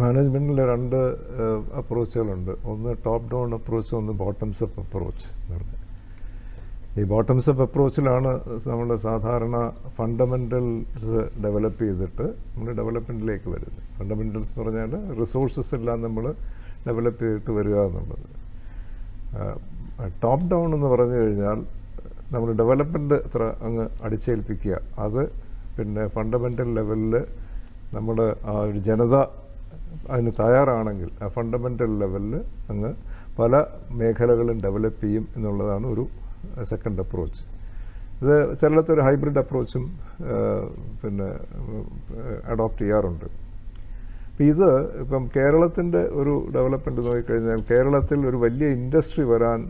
മാനേജ്മെന്റിൽ രണ്ട് അപ്രോച്ചുകളുണ്ട് ഒന്ന് ടോപ്പ് ഡൗൺ അപ്രോച്ച് ഒന്ന് ബോട്ടംസ് അപ്പ് അപ്രോച്ച് എന്ന് പറഞ്ഞു. ഈ ബോട്ടംസ് അപ്പ് അപ്രോച്ചിലാണ് നമ്മൾ സാധാരണ ഫണ്ടമെന്റൽസ് ഡെവലപ്പ് ചെയ്തിട്ട് നമ്മൾ ഡെവലപ്മെന്റിലേക്ക് വരുന്നത്. ഫണ്ടമെന്റൽസ് എന്ന് പറഞ്ഞാൽ റിസോഴ്സസ് എല്ലാം നമ്മൾ ഡെവലപ്പ് ചെയ്തിട്ട് വരിക എന്നുള്ളത്. ടോപ്പ് ഡൗൺ എന്ന് പറഞ്ഞു കഴിഞ്ഞാൽ നമ്മൾ ഡെവലപ്മെന്റ് എത്ര അങ്ങ് അടിച്ചേൽപ്പിക്കുക. അത് പിന്നെ ഫണ്ടമെന്റൽ ലെവലിൽ നമ്മൾ ആ ഒരു ജനത അതിന് തയ്യാറാണെങ്കിൽ ആ ഫണ്ടമെന്റൽ ലെവലിൽ അങ്ങ് പല മേഖലകളും ഡെവലപ്പ് ചെയ്യും എന്നുള്ളതാണ് ഒരു സെക്കൻഡ് അപ്രോച്ച് ഇത് ചിലടത്തൊരു ഹൈബ്രിഡ് അപ്രോച്ചും പിന്നെ അഡോപ്റ്റ് ചെയ്യാറുണ്ട്. അപ്പം ഇത് ഇപ്പം കേരളത്തിന്റെ ഒരു ഡെവലപ്മെന്റ് നോക്കിക്കഴിഞ്ഞാൽ കേരളത്തിൽ ഒരു വലിയ ഇൻഡസ്ട്രി വരാൻ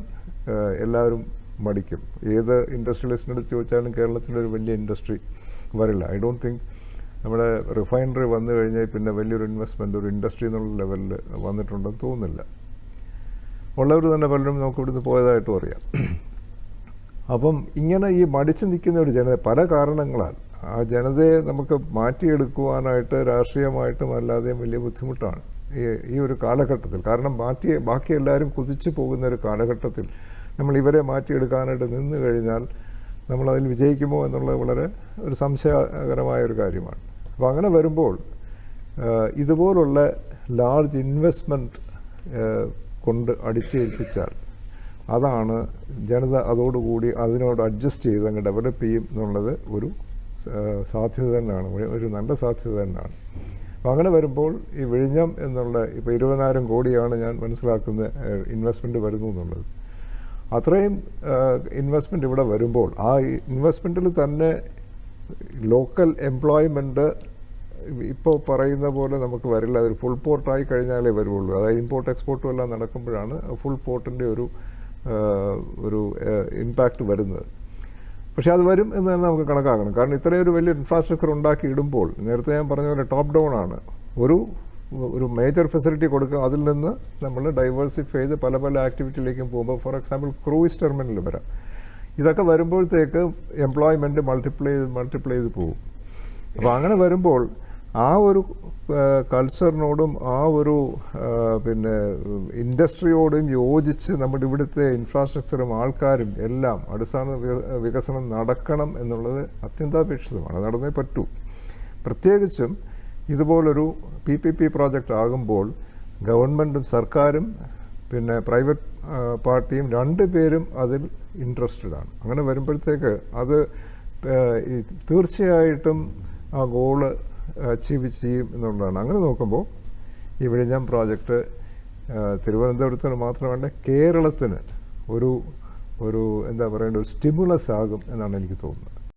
എല്ലാവരും മടിക്കും. ഏത് ഇൻഡസ്ട്രിയലിസ്റ്റിനടുത്ത് ചോദിച്ചാലും കേരളത്തിലൊരു വലിയ ഇൻഡസ്ട്രി വരില്ല. ഐ ഡോണ്ട് തിങ്ക് നമ്മുടെ റിഫൈനറി വന്നു കഴിഞ്ഞാൽ പിന്നെ വലിയൊരു ഇൻവെസ്റ്റ്മെന്റ് ഒരു ഇൻഡസ്ട്രി എന്നുള്ള ലെവലിൽ വന്നിട്ടുണ്ടെന്ന് തോന്നുന്നില്ല. ഉള്ളവർ തന്നെ പലരും നമുക്ക് ഇവിടുന്ന് പോയതായിട്ടും അറിയാം. അപ്പം ഇങ്ങനെ ഈ മടിച്ചു നിൽക്കുന്ന ഒരു ജനത പല കാരണങ്ങളാൽ ആ ജനതയെ നമുക്ക് മാറ്റിയെടുക്കുവാനായിട്ട് രാഷ്ട്രീയമായിട്ടും അല്ലാതെയും വലിയ ബുദ്ധിമുട്ടാണ്. ഈ ഈ ഒരു കാലഘട്ടത്തിൽ. കാരണം മാറ്റി ബാക്കി എല്ലാവരും കുതിച്ചു പോകുന്ന ഒരു കാലഘട്ടത്തിൽ നമ്മൾ ഇവരെ മാറ്റിയെടുക്കാനായിട്ട് നിന്ന് കഴിഞ്ഞാൽ നമ്മളതിൽ വിജയിക്കുമോ എന്നുള്ളത് വളരെ ഒരു സംശയകരമായ ഒരു കാര്യമാണ്. അപ്പോൾ അങ്ങനെ വരുമ്പോൾ ഇതുപോലുള്ള ലാർജ് ഇൻവെസ്റ്റ്മെന്റ് കൊണ്ട് അടിച്ചേൽപ്പിച്ചാൽ അതാണ് ജനത അതോടുകൂടി അതിനോട് അഡ്ജസ്റ്റ് ചെയ്ത് അങ്ങ് ഡെവലപ്പ് ചെയ്യും എന്നുള്ളത് ഒരു സാധ്യത തന്നെയാണ്. ഒരു- നല്ല സാധ്യത തന്നെയാണ്. അപ്പോൾ അങ്ങനെ വരുമ്പോൾ ഈ വിഴിഞ്ഞം എന്നുള്ള ഇപ്പോൾ ഇരുപതിനായിരം കോടിയാണ് ഞാൻ മനസ്സിലാക്കുന്ന ഇൻവെസ്റ്റ്മെന്റ് വരുന്നു എന്നുള്ളത്. അത്രയും ഇൻവെസ്റ്റ്മെന്റ് ഇവിടെ വരുമ്പോൾ ആ ഇൻവെസ്റ്റ്മെന്റിൽ തന്നെ ലോക്കൽ എംപ്ലോയ്മെന്റ് ഇപ്പോൾ പറയുന്ന പോലെ നമുക്ക് വരില്ല. അതൊരു ഫുൾ പോർട്ടായി കഴിഞ്ഞാലേ വരുള്ളൂ അതായത് ഇമ്പോർട്ട് എക്സ്പോർട്ടും എല്ലാം നടക്കുമ്പോഴാണ് ഫുൾ പോർട്ടിന്റെ ഒരു ഒരു ഇമ്പാക്റ്റ് വരുന്നത്. പക്ഷേ അത് വരും എന്ന് തന്നെ നമുക്ക് കണക്കാക്കണം. കാരണം ഇത്രയും ഒരു വലിയ ഇൻഫ്രാസ്ട്രക്ചർ ഉണ്ടാക്കി ഇടുമ്പോൾ നേരത്തെ ഞാൻ പറഞ്ഞ പോലെ ടോപ്പ് ഡൗൺ ആണ്. ഒരു ഒരു മേജർ ഫെസിലിറ്റി കൊടുക്കുക അതിൽ നിന്ന് നമ്മൾ ഡൈവേഴ്സിഫൈ ചെയ്ത് പല പല ആക്ടിവിറ്റിയിലേക്കും പോകുമ്പോൾ ഫോർ എക്സാമ്പിൾ ക്രൂയിസ് ടെർമിനൽ വരാം. ഇതൊക്കെ വരുമ്പോഴത്തേക്ക് എംപ്ലോയ്മെന്റ് മൾട്ടിപ്ലൈ മൾട്ടിപ്ലൈ ചെയ്ത് പോകും. അപ്പോൾ അങ്ങനെ വരുമ്പോൾ ആ ഒരു കൾച്ചറിനോടും ആ ഒരു പിന്നെ ഇൻഡസ്ട്രിയോടും യോജിച്ച് നമ്മുടെ ഇവിടുത്തെ ഇൻഫ്രാസ്ട്രക്ചറും ആൾക്കാരും എല്ലാം അടിസ്ഥാന വികസനം നടക്കണം എന്നുള്ളത് അത്യന്താപേക്ഷിതമാണ്. അത് നടന്നേ പറ്റൂ. പ്രത്യേകിച്ചും ഇതുപോലൊരു പി പി പി പ്രോജക്റ്റ് ആകുമ്പോൾ ഗവൺമെന്റും സർക്കാരും പിന്നെ പ്രൈവറ്റ് പാർട്ടിയും രണ്ട് പേരും അതിൽ ഇൻട്രസ്റ്റഡ് ആണ്. അങ്ങനെ വരുമ്പോഴത്തേക്ക് അത് തീർച്ചയായിട്ടും ആ ഗോൾ അച്ചീവ് ചെയ്യും എന്നുള്ളതാണ്. അങ്ങനെ നോക്കുമ്പോൾ ഈ വിഴിഞ്ഞം പ്രോജക്റ്റ് തിരുവനന്തപുരത്തിന് മാത്രമല്ല കേരളത്തിന് ഒരു ഒരു എന്താ പറയേണ്ട ഒരു സ്റ്റിമുലസ് ആകും എന്നാണ് എനിക്ക് തോന്നുന്നത്.